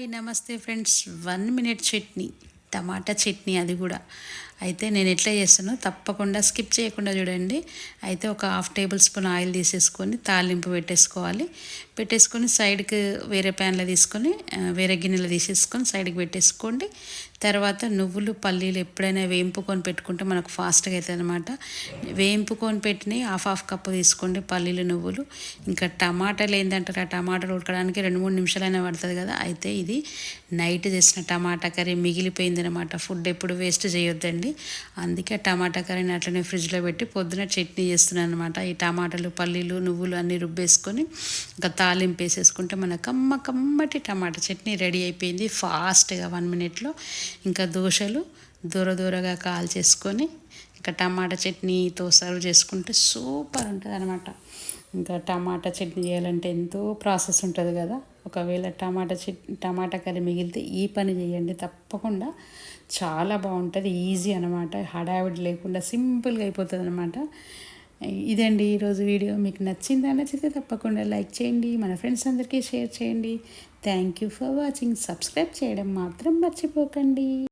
Hi నమస్తే friends. One minute chutney టమాటా చట్నీ అది కూడా. అయితే నేను ఎట్లా చేస్తానో తప్పకుండా స్కిప్ చేయకుండా చూడండి. అయితే ఒక హాఫ్ టేబుల్ స్పూన్ ఆయిల్ తీసేసుకొని తాలింపు పెట్టేసుకోవాలి. పెట్టేసుకొని సైడ్కి వేరే ప్యాన్లో తీసుకొని వేరే గిన్నెలో తీసేసుకొని సైడ్కి పెట్టేసుకోండి. తర్వాత నువ్వులు పల్లీలు ఎప్పుడైనా వేయింపుకొని పెట్టుకుంటే మనకు ఫాస్ట్గా అవుతుంది అనమాట వేయింపుకొని పెట్టినవి హాఫ్ హాఫ్ కప్పు తీసుకోండి పల్లీలు నువ్వులు. ఇంకా టమాటాలు ఏంటంటారు ఆ టమాటాలు ఉడకడానికి రెండు మూడు నిమిషాలైనా పడుతుంది కదా. అయితే ఇది నైట్ చేసిన టమాటా కర్రీ మిగిలిపోయింది అనమాట ఫుడ్ ఎప్పుడు వేస్ట్ చేయొద్దండి. అందుకే టమాటా కర్రీని అట్లనే ఫ్రిడ్జ్లో పెట్టి పొద్దున చట్నీ చేస్తున్నాను అనమాట ఈ టమాటాలు పల్లీలు నువ్వులు అన్నీ రుబ్బేసుకొని ఇంకా తాలింపు వేసేసుకుంటే మన కమ్మ కమ్మటి టమాటా చట్నీ రెడీ అయిపోయింది. ఫాస్ట్గా వన్ మినిట్లో ఇంకా దోశలు దూర దూరగా కాల్ చేసుకొని ఇంకా టమాటా చట్నీతో సర్వ్ చేసుకుంటే సూపర్ ఉంటుంది అనమాట ఇంకా టమాటా చట్నీ చేయాలంటే ఎంతో ప్రాసెస్ ఉంటుంది కదా. ఒకవేళ టమాటా చట్ టమాటా కర్రీ మిగిలితే ఈ పని చేయండి. తప్పకుండా చాలా బాగుంటుంది. ఈజీ అనమాట హడావిడి లేకుండా సింపుల్గా అయిపోతుంది అనమాట ఇదండి ఈరోజు వీడియో. మీకు నచ్చిందా నచ్చితే తప్పకుండా లైక్ చేయండి. మన ఫ్రెండ్స్ అందరికీ షేర్ చేయండి. Thank you for watching. Subscribe చేయడం మాత్రం మర్చిపోకండి.